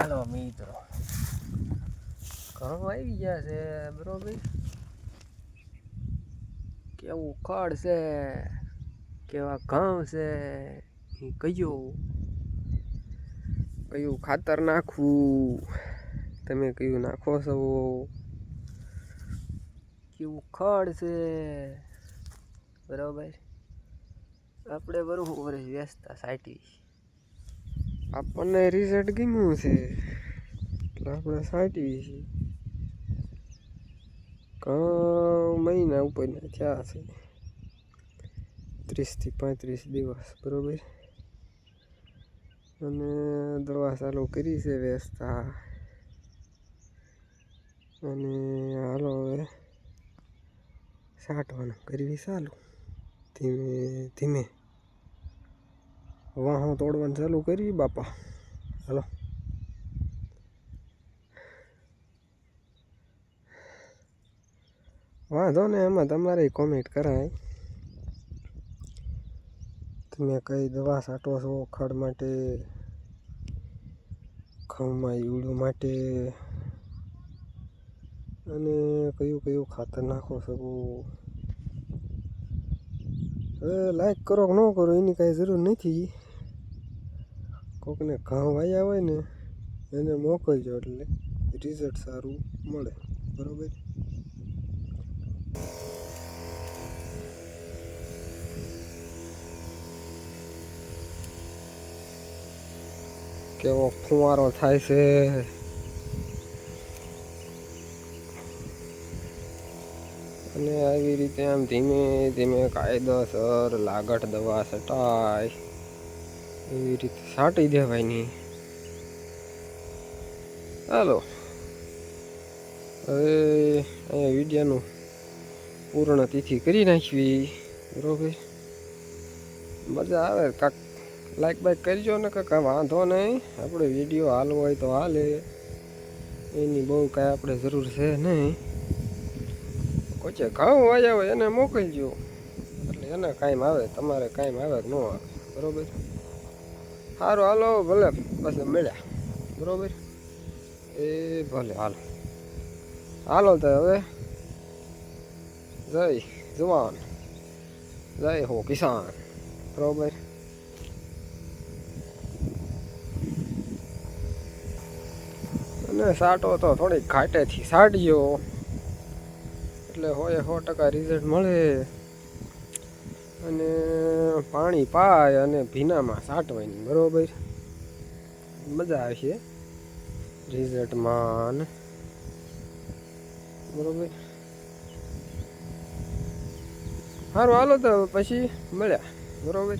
હાલો મિત્રો ઘઉં આવી ગયા છે બરોબર કેવું ખડ છે કેવા ઘઉં છે એ કયું કયું ખાતર નાખવું તમે કયું નાખો છો કેવું ખડ છે બરોબર આપણે બરોબર વ્યસ્તા સાઈટી આપણને રિઝલ્ટ ગમ્યું છે. એટલે આપણે સાચવી છીએ ઘણા મહિના ઉપરના થયા છે. ત્રીસથી પાંત્રીસ દિવસ, બરોબર? અને દવા ચાલુ કરી છે વેચતા અને હાલો હવે સાટવાનું કરવી ચાલુ. ધીમે ધીમે. વાહો તોડવાનું ચાલુ કરી બાપા. હાલો. વાંધો ને એમાં તમારે કોમેન્ટ કરાય. તમે કઈ દવા છાંટો છો, ખડ માટે ખમમાં ઈવડું માટે, અને કયું કયું ખાતર નાખો હવે લાઈક કરો કે ન કરો, એની કાંઈ જરૂર નથી. કોકને ઘઉં વાયા હોય ને, એને મોકલજો એટલે રિઝલ્ટ સારું મળે. બરોબર? કેવો ફુવારો થાય છે. અને આવી રીતે આમ ધીમે ધીમે કાયદેસર લાગટ દવા છટાય. એવી રીતે સાટી દેવાય નહીં. હાલો. હવે અહીંયા વિડીયાનું પૂર્ણ તિથિ કરી નાખવી. બરોબર? મજા આવે કાંક લાઈક બાઈક કરજો ને કાંઈ વાંધો નહીં. આપણે વીડિયો હાલવો હોય તો હાલે. એની બહુ કાંઈ આપણે જરૂર છે નહીં. કોચે ઘઉં વાયા હોય એને મોકલજો. એટલે એને કાંઈ આવે તમારે કાંઈ આવે કે ન આવે બરોબર? સારું હાલો, ભલે. બસ મળ્યા. બરોબર? એ, ભલે, હાલો. હાલો તો હવે. જય જુવાન. જય હો કિસાન. બરોબર? અને સાટો તો થોડીક ઘાટેથી સાડ્યો. એટલે હોય સો ટકા રિઝલ્ટ મળે. અને પાણી પાય અને ભીનામાં સાટવાની બરોબર? મજા આવશે રિઝલ્ટમાં બરાબર? સારું, હાલો તો પછી મળ્યા, બરોબર?